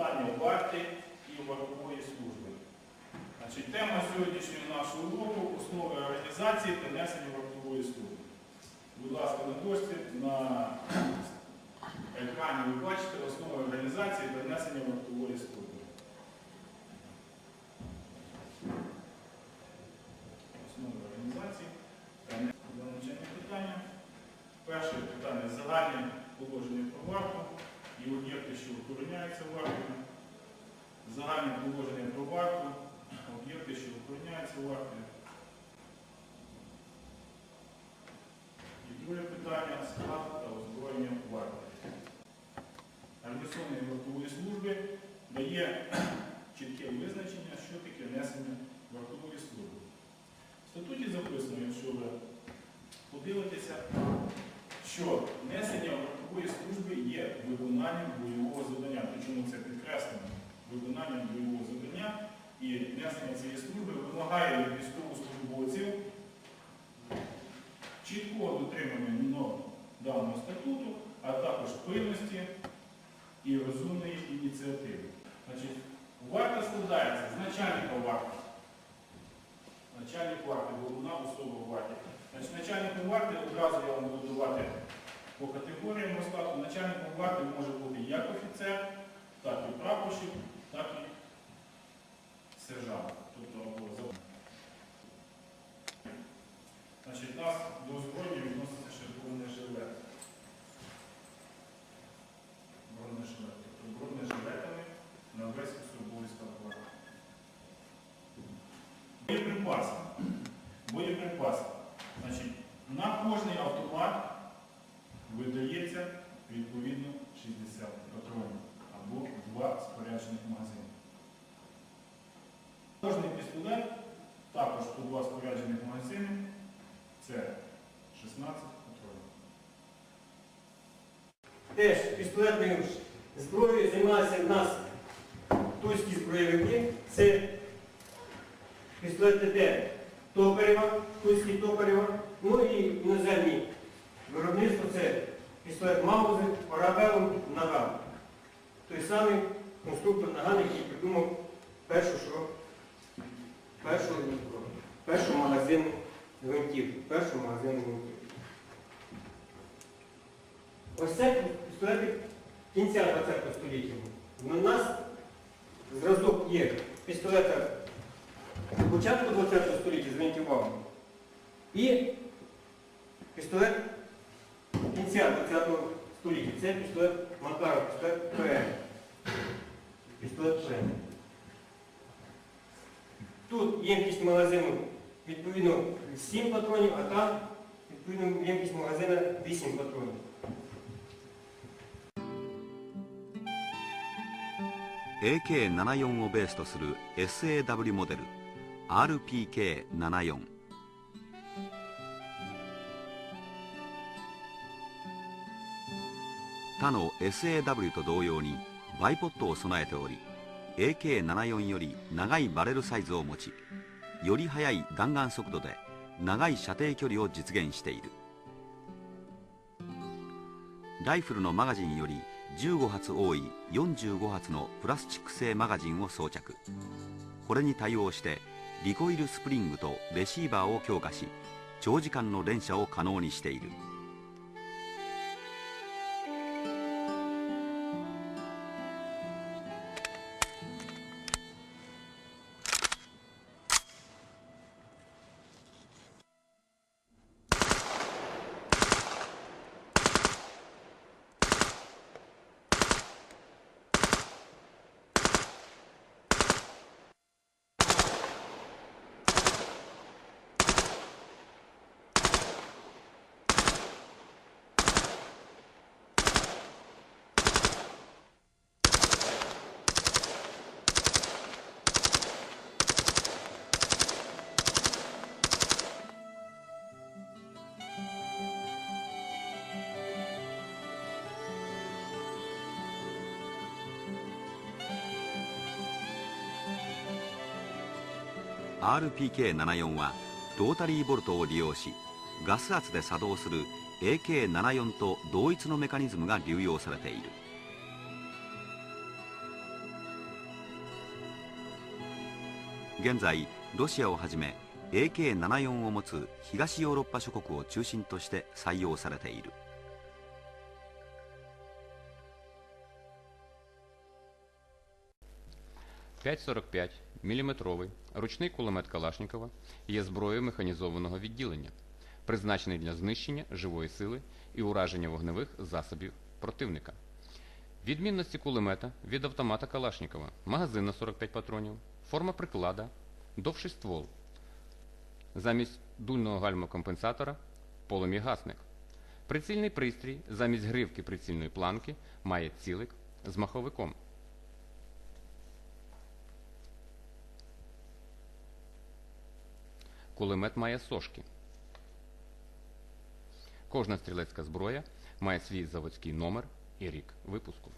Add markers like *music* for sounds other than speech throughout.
питання варти і вартової служби. Значить, тема сьогоднішнього нашого уроку основи організації та несення вартової служби. Будь ласка, на дошці, на екрані ви бачите основи організації та несення вартової служби. Основи організації та несення навчання питання. Перше питання загальне положення про варту і об'єкти, що охороняються вартою. Загальне положення про варту, об'єкти, що охороняються вартою. І друге питання склад та озброєння варти. Організаційної вартової служби дає *clears throat* чітке визначення, що таке несення вартової служби. В статуті записано, якщо ви подивитеся, що несення вартової служби є виконанням бойового завдання. Причому це підкреслено виконанням бойового завдання і несення цієї служби вимагає від військовослужбовців чіткого дотримання норм даного статуту, а також пильності і розумної ініціативи. Значить, варта складається з начальника варти. Начальник варти, головна особа в варті. Значить, начальником варти одразу я вам буду давати по категоріям розкладу. Начальником варти може бути як офіцер, так і прапорщик, так і сержант. Тобто Значить, нас до озброєння 16 патронів. Теж пістолетною зброєю займалися в нас тульські зброєвики. Це пістолет ТТ Токарєва, тульський Токарєва, ну і іноземні виробництво це пістолет Маузер, Парабелум, Наган. Той самий конструктор Наган, який придумав першу, що, першу, першу магазину гвинтів. Першу магазину гвинтів. Ось це пістолети кінця 20 століття. У нас зразок є пістолета початку 20 століття з гвинтівами і пістолет кінця 20 століття. Це пістолет Макаров, пістолет ПМ. Пістолет ПМ. Тут ємкість магазину відповідно 7 патронів, а там відповідно ємкість магазина 8 патронів. AK74 をベースとする SAW モデル RPK74 他の SAW と同様にバイポットを備えており AK74 より長いバレルサイズを持ちより速い弾丸速度で長い射程距離を実現している。ライフルのマガジンより15発多い45発のプラスチック製マガジンを装着。これに対応してリコイルスプリングとレシーバーを強化し長時間の連射を可能にしている。RPK74 はロータリーボルトを利用しガス圧で作動する AK74 と同一のメカニズムが流用されている。現在ロシアをはじめ AK74 を持つ東ヨーロッパ諸国を中心として採用されている。545 мм ручний кулемет Калашнікова є зброєю механізованого відділення, призначений для знищення живої сили і ураження вогневих засобів противника. Відмінності кулемета від автомата Калашнікова магазин на 45 патронів, форма приклада, довший ствол. Замість дульного гальмокомпенсатора полум'ягасник. Прицільний пристрій замість гривки прицільної планки має цілик з маховиком. Кулемет має сошки. Кожна стрілецька зброя має свій заводський номер і рік випуску.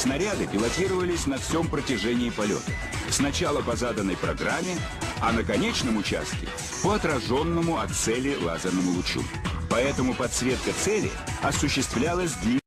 Снаряды пилотировались на всем протяжении полета. Сначала по заданной программе, а на конечном участке по отраженному от цели лазерному лучу. Поэтому подсветка цели осуществлялась длинным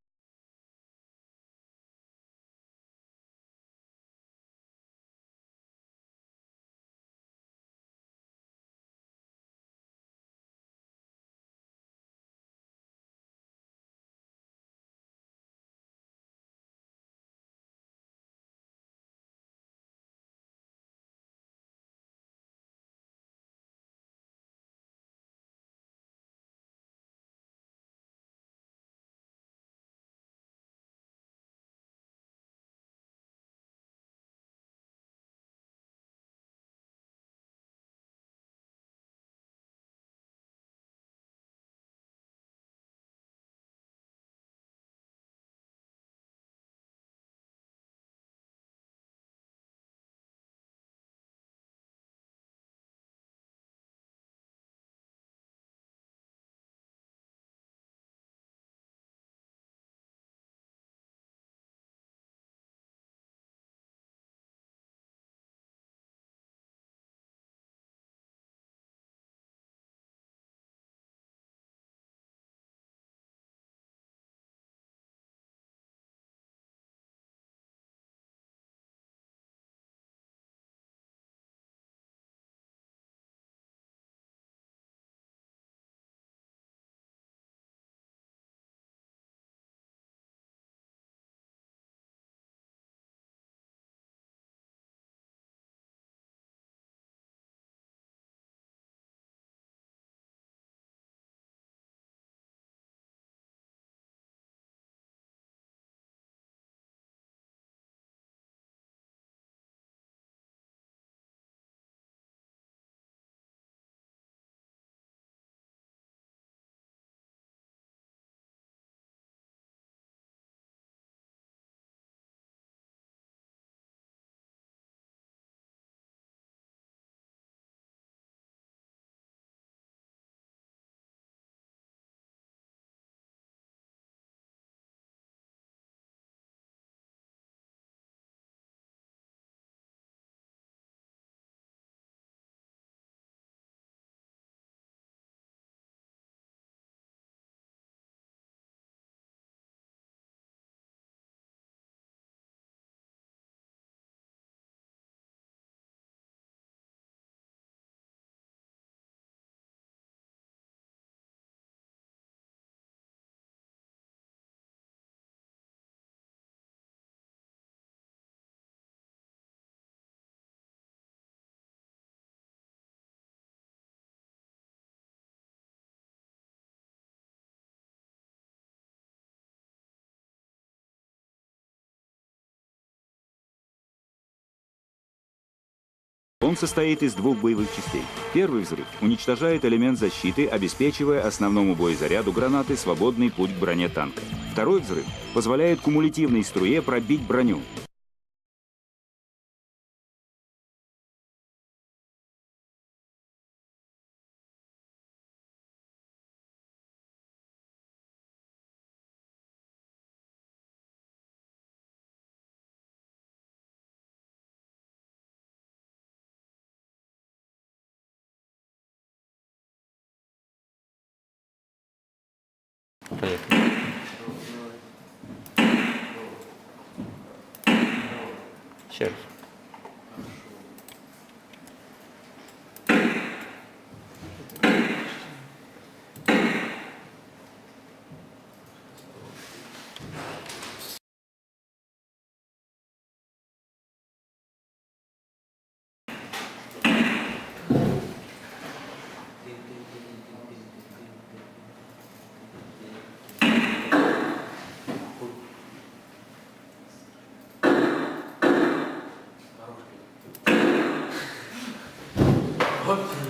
Он состоит из двух боевых частей. Первый взрыв уничтожает элемент защиты, обеспечивая основному боезаряду гранаты свободный путь к броне танка. Второй взрыв позволяет кумулятивной струе пробить броню. Ще раз. Señor